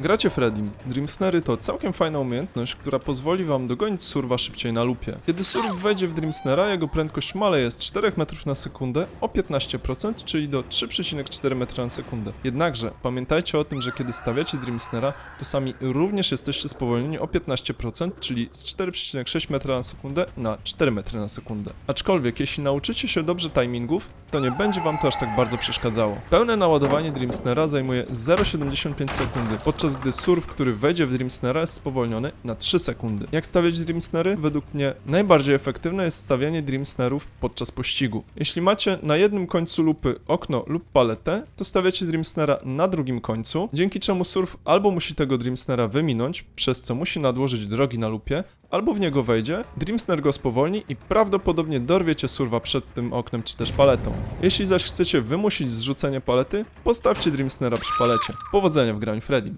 Gracie Fredim. Dreamsnery to całkiem fajna umiejętność, która pozwoli wam dogonić surwa szybciej na lupie. Kiedy surf wejdzie w Dreamsnera, jego prędkość maleje z 4 metrów na sekundę o 15%, czyli do 3,4 metra na sekundę. Jednakże pamiętajcie o tym, że kiedy stawiacie Dreamsnera, to sami również jesteście spowolnieni o 15%, czyli z 4,6 metra na sekundę na 4 metry na sekundę. Aczkolwiek jeśli nauczycie się dobrze timingów, to nie będzie wam to aż tak bardzo przeszkadzało. Pełne naładowanie Dreamsnera zajmuje 0,75 sekundy, podczas gdy surf, który wejdzie w Dreamsnera jest spowolniony na 3 sekundy. Jak stawiać Dreamsnery? Według mnie najbardziej efektywne jest stawianie Dreamsnerów podczas pościgu. Jeśli macie na jednym końcu lupy okno lub paletę, to stawiacie Dreamsnera na drugim końcu, dzięki czemu surf albo musi tego Dreamsnera wyminąć, przez co musi nadłożyć drogi na lupie, albo w niego wejdzie, Dreamsner go spowolni i prawdopodobnie dorwiecie surwa przed tym oknem czy też paletą. Jeśli zaś chcecie wymusić zrzucenie palety, postawcie Dreamsnera przy palecie. Powodzenia w graniu Fredim.